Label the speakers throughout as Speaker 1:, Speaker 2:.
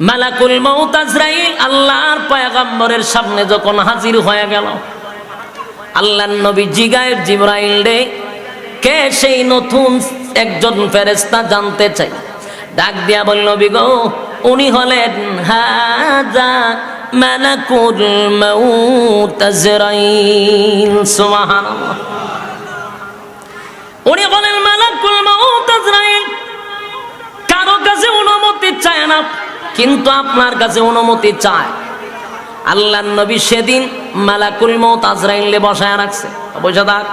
Speaker 1: মালাকুল মৌত আজরাইল, আল্লাহর পয়গম্বরের সামনে যখন হাজির হয়ে গেল, আল্লাহর নবী জিগায়ের জিব্রাইল রে, কে সেই নতুন একজন ফেরেশতা জানতে চাই? ডাক দিয়া বলল গো, উনি হলেন হাজা মালাকুল মৌত আজরাইল। সুবহানাল্লাহ। উনি বলেন মালাকুল মৌত আজরাইল। কারও কাছে অনুমতি চায় না। কিন্তু আপনার কাছে অনুমতি চায়। আল্লাহ নবী সেদিন মালাকুল মৌত আজরাইলে বসায় রাখছে। বসে থাক,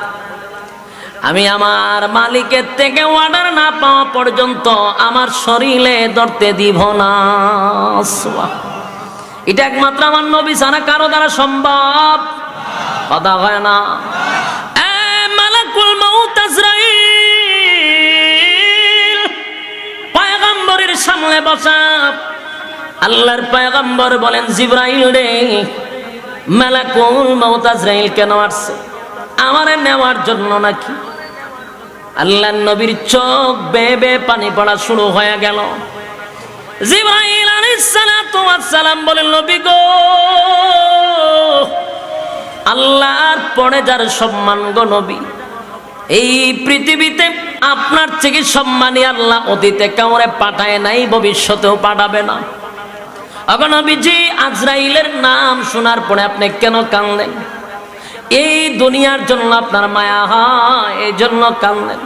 Speaker 1: আমি আমার মালিকের থেকে অর্ডার না পাওয়া পর্যন্ত আমার শরীরে ধরতে দিব না। এটা একমাত্র আমার নবী ছাড়া কারও দ্বারা সম্ভব। কথা হয় না। মালাকুল মৌত আজরাইল, পয়গম্বরের সামনে বসা। আল্লাহর পয়গম্বর বলেন, জিব্রাইল রে, মালাকুল মৌত আজরাইল কেন আসছে? আমারে নেওয়ার জন্য নাকি? আল্লাহ নবীর চোখ বেয়ে পানি পড়া শুরু হয়ে গেল। জিব্রাইল সালাম বলেন নবী গো, আল্লাহর পরে যার সম্মান গো নবী, এই পৃথিবীতে আপনার থেকে সম্মানী আল্লাহ অতীতে কাউরে পাঠায় নাই, ভবিষ্যতেও পাঠাবে না। অগনবীজি আজরাইলের নাম শোনার পরে আপনি কেন কানলেন এই দুনিয়ার জন্য আপনার মায়া হয়, এই জন্য কানলেন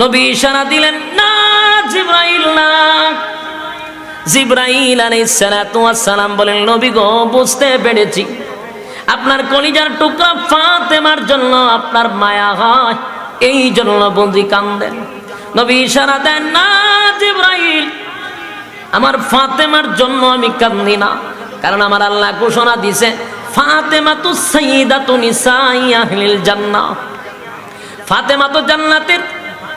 Speaker 1: নবী ইশারা দিলেন, না, জিব্রাইল না। জিব্রাইল আলাইহিস সালাতু সালাম বলেন, নবী গো, বুঝতে পেরেছি। আপনার কলিজার টুকরা ফাতেমার জন্য আপনার মায়া হয়, এই জন্য বন্দি কান্দেন নবী ইশারা দেন, না, জিব্রাইল। আমার ফাতেমার জন্য আমি কান্দি না। কারণ আমার আল্লাহ ঘোষণা দিছে ফাতেমা তো সাইদাতু নিসাই আহলিল জান্নাহ। ফাতেমা তো জান্নাতের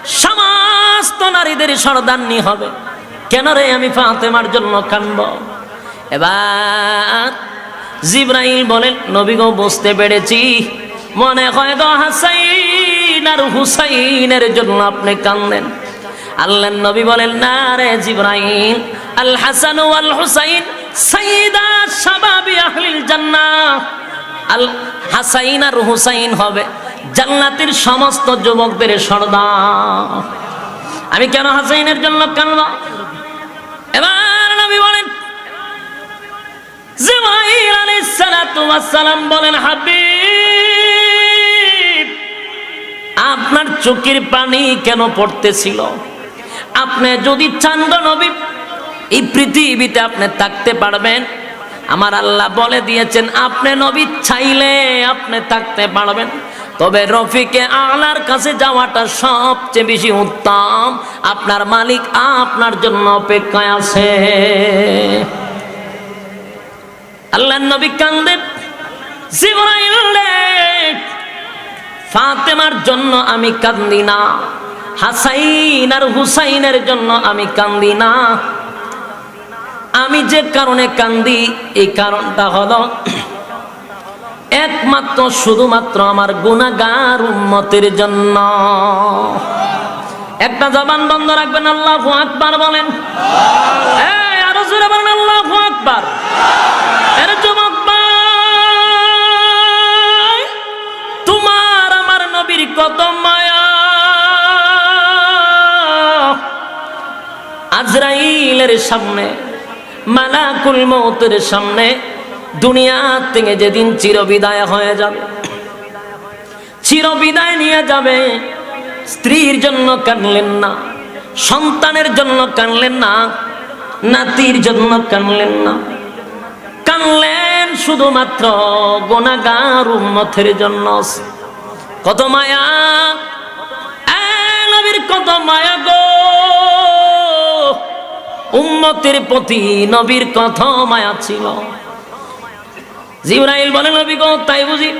Speaker 1: সমস্ত নারীদের সরদান্নি হবে। কেন রে আমি ফাতেমার জন্য কানব? এবার জিব্রাইল বলেন, নবী গো, বুঝতে পেরেছি। মনে হয় গো হাসাইন আর হুসাইনের জন্য আপনি কান্দেন। আল্লাহ নবী বলেন, না রে জিব্রাইল আল হাসান ওয়াল হুসাইন সাইদা শাবাবি আহলিল জান্নাহ। আল হাসাইন আর হুসাইন হবে জান্নাতের সমস্ত যুবকদের সর্দার। আমি কেন হাসাইনের জন্য কানব? এবার নবী বলেন, জিব্রাইল আলাইহিস সালাতু ওয়াস সালাম বলেন, হাবিব, আপনার চোখের পানি কেন পড়তেছিল? আপনি যদি চান গো নবী এই পৃথিবীতে আপনি থাকতে পারবেন। আমার আল্লাহ বলে দিয়েছেন, আপনি নবী চাইলে আপনি থাকতে পারবেন। তবে রফিকে আলার কাছে যাওয়াটা সবচেয়ে বেশি উত্তম। আপনার মালিক আপনার জন্য অপেক্ষায় আছে। আল্লাহ নবী কান্দেন ফাতেমার জন্য আমি কান্দি না। হাসাইন আর হুসাইনের জন্য আমি কান্দি না। আমি যে কারণে কান্দি, এই কারণটা হলো, একমাত্র শুধুমাত্র আমার গুণাগার উম্মতের জন্য। একটা জবান বন্ধ রাখবেন, আল্লাহ আকবার বলেন। বলেন তোমার আমার নবীর কত মায়া। আজরাইলের সামনে মালাকুল মৌতের সামনে দুনিয়া থেকে যেদিন চিরবিদায় হয়ে যাবে, চিরবিদায় নিয়ে যাবে, স্ত্রীর জন্য কানলেন না, সন্তানের জন্য কানলেন না, নাতির জন্য কানলেন না। কানলেন শুধুমাত্র গোনাগার উম্মতের জন্য। কত মায়া কত মায়া উম্মতের প্রতি নবীর কত মায়া ছিল। জিব্রাইল বলে, নবী গো, তাই বুঝি?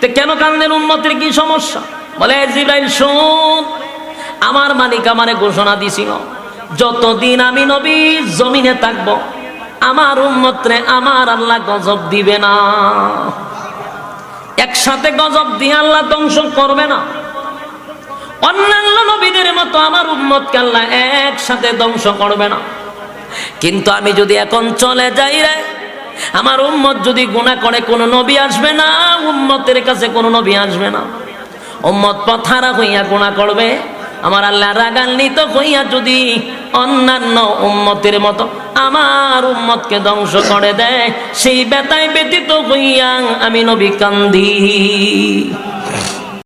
Speaker 1: তে কেন কান্দেন উম্মতের কি সমস্যা? বলে জিব্রাইল, শুন, আমার মালিক আমারে ঘোষণা দিছিল, যতদিন আমি নবী জমিনে থাকব, আমার উম্মতরে আমার আল্লাহ গজব দিবে না। একসাথে গজব দিয়ে আল্লাহ ধ্বংস করবে না। অন্যান্য নবীদের মতো আমার উম্মতকে আল্লাহ একসাথে ধ্বংস করবে না। কিন্তু আমি যদি এখন চলে যাই রে, আমার উম্মত যদি গুণা করে, কোনো নবী আসবে না, উম্মতের কাছে কোনো নবী আসবে না। উম্মত পথারা হইয়া গুণা করবে, আমার আল্লাহ রাগান্বিত হইয়া যদি অন্যান্য উম্মতের মতো আমার উম্মতকে ধ্বংস করে দেয়, সেই বেতায় ব্যতীত হইয়া আমি নবী কান্দি।